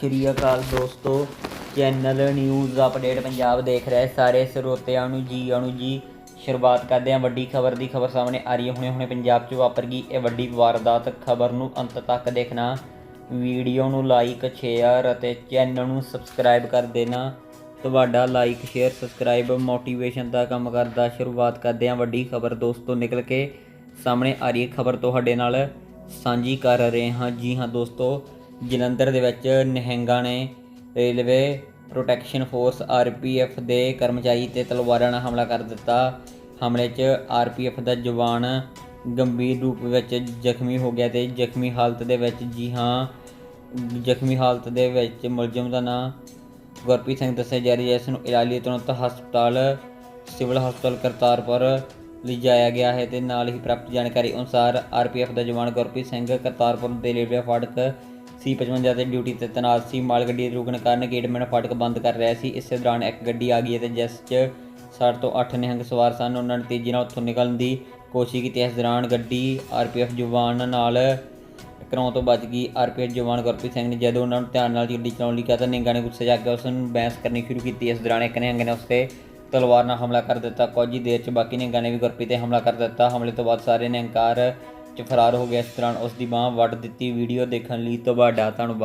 ਸ਼੍ਰੀ ਅਕਾਲ ਦੋਸਤੋ channel news update Punjab ਦੇਖ ਰਹੇ ਸਾਰੇ ਸਰੋਤਿਆਂ ਨੂੰ ਜੀ ਆਣੂ ਜੀ, ਸ਼ੁਰੂਆਤ ਕਰਦੇ ਹਾਂ। ਵੱਡੀ ਖਬਰ ਦੀ ਖਬਰ ਸਾਹਮਣੇ ਆ ਰਹੀ ਹੈ। ਹੁਣੇ ਹੁਣੇ ਪੰਜਾਬ 'ਚ ਵਾਪਰ ਗਈ ਇਹ ਵੱਡੀ ਵਾਰਦਾਤ। ਖਬਰ ਨੂੰ ਅੰਤ ਤੱਕ ਦੇਖਣਾ, ਵੀਡੀਓ ਨੂੰ ਲਾਈਕ ਸ਼ੇਅਰ ਅਤੇ ਚੈਨਲ ਨੂੰ ਸਬਸਕ੍ਰਾਈਬ ਕਰ ਦੇਣਾ। ਤੁਹਾਡਾ ਲਾਈਕ ਸ਼ੇਅਰ ਸਬਸਕ੍ਰਾਈਬ ਮੋਟੀਵੇਸ਼ਨ ਦਾ ਕੰਮ ਕਰਦਾ ਸ਼ੁਰੂਆਤ ਕਰਦੇ ਹਾਂ। ਵੱਡੀ ਖਬਰ ਦੋਸਤੋ ਨਿਕਲ ਕੇ ਸਾਹਮਣੇ ਆ ਰਹੀ ਹੈ। ਖਬਰ ਤੁਹਾਡੇ ਨਾਲ ਸਾਂਝੀ ਕਰ ਰਹੇ ਹਾਂ। ਜੀ ਹਾਂ ਦੋਸਤੋ ਜਲੰਧਰ ਦੇ ਵਿੱਚ ਨਿਹੰਗਾਂ ਨੇ ਰੇਲਵੇ ਪ੍ਰੋਟੈਕਸ਼ਨ ਫੋਰਸ ਆਰਪੀਐਫ ਦੇ ਕਰਮਚਾਰੀ ਤੇ ਤਲਵਾਰਾਂ ਨਾਲ ਹਮਲਾ ਕਰ ਦਿੱਤਾ। ਹਮਲੇ 'ਚ ਆਰਪੀਐਫ ਦਾ ਜਵਾਨ ਗੰਭੀਰ ਰੂਪ ਵਿੱਚ ਜ਼ਖਮੀ ਹੋ ਗਿਆ ਤੇ ਜ਼ਖਮੀ ਹਾਲਤ ਦੇ ਵਿੱਚ ਜੀ ਹਾਂ, ਜ਼ਖਮੀ ਹਾਲਤ ਦੇ ਵਿੱਚ ਮੁਲਜ਼ਮ ਦਾ ਨਾਂ ਗੁਰਪ੍ਰੀਤ ਸਿੰਘ ਦੱਸਿਆ ਜਾ ਰਿਹਾ ਹੈ। ਇਸ ਨੂੰ ਇਲਾਲੀ ਤੁਰੰਤ ਹਸਪਤਾਲ, ਸਿਵਲ ਹਸਪਤਾਲ ਕਰਤਾਰਪੁਰ ਲਿਜਾਇਆ ਗਿਆ ਹੈ ਤੇ ਨਾਲ ਹੀ ਪ੍ਰਾਪਤ ਜਾਣਕਾਰੀ ਅਨੁਸਾਰ ਆਰਪੀਐਫ ਦਾ ਜਵਾਨ ਗੁਰਪ੍ਰੀਤ ਸਿੰਘ ਕਰਤਾਰਪੁਰ ਦੇ ਰੇਲਵੇ ਫਾਟਕ C55 ਤੇ ਡਿਊਟੀ ਤੇ ਤੈਨਾਤ ਸੀ। ਮਾਲ ਗੱਡੀ ਦੇ ਰੁਕਣ ਕਾਰਨ ਗੇਟਮੈਨ ਫਾਟਕ ਬੰਦ ਕਰ ਰਿਹਾ ਸੀ। ਇਸੇ ਦੌਰਾਨ ਇੱਕ ਗੱਡੀ ਆ ਗਈ ਅਤੇ ਜਿਸ 'ਚ 60 ਤੋਂ 8 ਨਿਹੰਗ ਸਵਾਰ ਸਨ। ਉਹਨਾਂ ਨੇ ਤੇਜ਼ੀ ਨਾਲ ਉੱਥੋਂ ਨਿਕਲਣ ਦੀ ਕੋਸ਼ਿਸ਼ ਕੀਤੀ। ਇਸ ਦੌਰਾਨ ਗੱਡੀ ਆਰਪੀਐਫ ਜਵਾਨ ਨਾਲ ਟਕਰਾਉਣ ਤੋਂ ਬਚ ਗਈ। ਆਰਪੀਐਫ ਜਵਾਨ ਗੁਰਪ੍ਰੀਤ ਸਿੰਘ ਨੇ ਜਦੋਂ ਉਹਨਾਂ ਨੂੰ ਧਿਆਨ ਨਾਲ ਗੱਡੀ ਚਲਾਉਣ ਲਈ ਕਿਹਾ, ਤਾਂ ਨਿੰਗਾ ਨੇ ਗੁੱਸੇ ਜਾ ਕੇ ਉਸ ਨੂੰ ਬਹਿਸ ਕਰਨੀ ਸ਼ੁਰੂ ਕੀਤੀ। ਇਸ ਦੌਰਾਨ ਇੱਕ ਨਿਹੰਗ ਨੇ ਉਸ ਤੇ ਤਲਵਾਰ ਨਾਲ ਹਮਲਾ ਕਰ ਦਿੱਤਾ। ਕੁਝ ਹੀ ਦੇਰ 'ਚ ਬਾਕੀ ਨਿਹੰਗਾਂ ਨੇ ਵੀ ਗੁਰਪ੍ਰੀਤ ਤੇ ਹਮਲਾ ਕਰ ਦਿੱਤਾ। ਹਮਲੇ ਤੋਂ ਬਾਅਦ ਸਾਰੇ ਨਿਹੰਕਾਰ 'ਚ ਫਰਾਰ ਹੋ ਗਿਆ ਇਸ ਦੌਰਾਨ ਉਸ ਦੀ ਬਾਹ ਵੱਢ ਦਿੱਤੀ। ਵੀਡੀਓ ਦੇਖਣ ਲਈ ਤੁਹਾਡਾ ਧੰਨਵਾਦ।